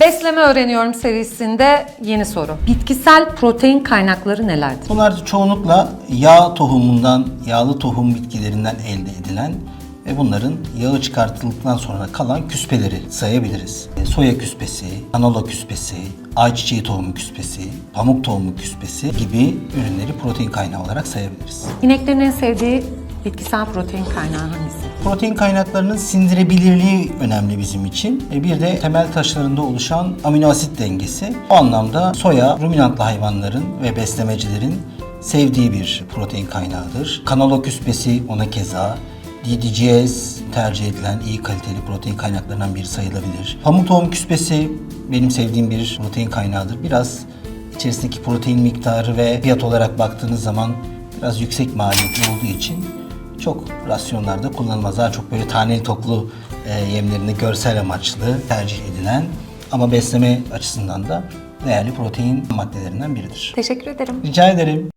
Besleme Öğreniyorum serisinde yeni soru. Bitkisel protein kaynakları nelerdir? Bunlar çoğunlukla yağ tohumundan, yağlı tohum bitkilerinden elde edilen ve bunların yağı çıkartıldıktan sonra kalan küspeleri sayabiliriz. E, Soya küspesi, kanola küspesi, ayçiçeği tohumu küspesi, pamuk tohumu küspesi gibi ürünleri protein kaynağı olarak sayabiliriz. İneklerin en sevdiği bitkisel protein kaynağı? Protein kaynaklarının sindirebilirliği önemli bizim için. E, Bir de temel taşlarında oluşan amino asit dengesi. O anlamda soya ruminantlı hayvanların ve beslemecilerin sevdiği bir protein kaynağıdır. Kanola küspesi ona keza. DDGS tercih edilen iyi kaliteli protein kaynaklarından biri sayılabilir. Pamuk tohum küspesi benim sevdiğim bir protein kaynağıdır. Biraz içerisindeki protein miktarı ve fiyat olarak baktığınız zaman biraz yüksek maliyetli olduğu için çok rasyonlarda kullanılmaz. Daha çok böyle taneli toplu e, yemlerini görsel amaçlı tercih edilen ama besleme açısından da değerli protein maddelerinden biridir. Teşekkür ederim. Rica ederim.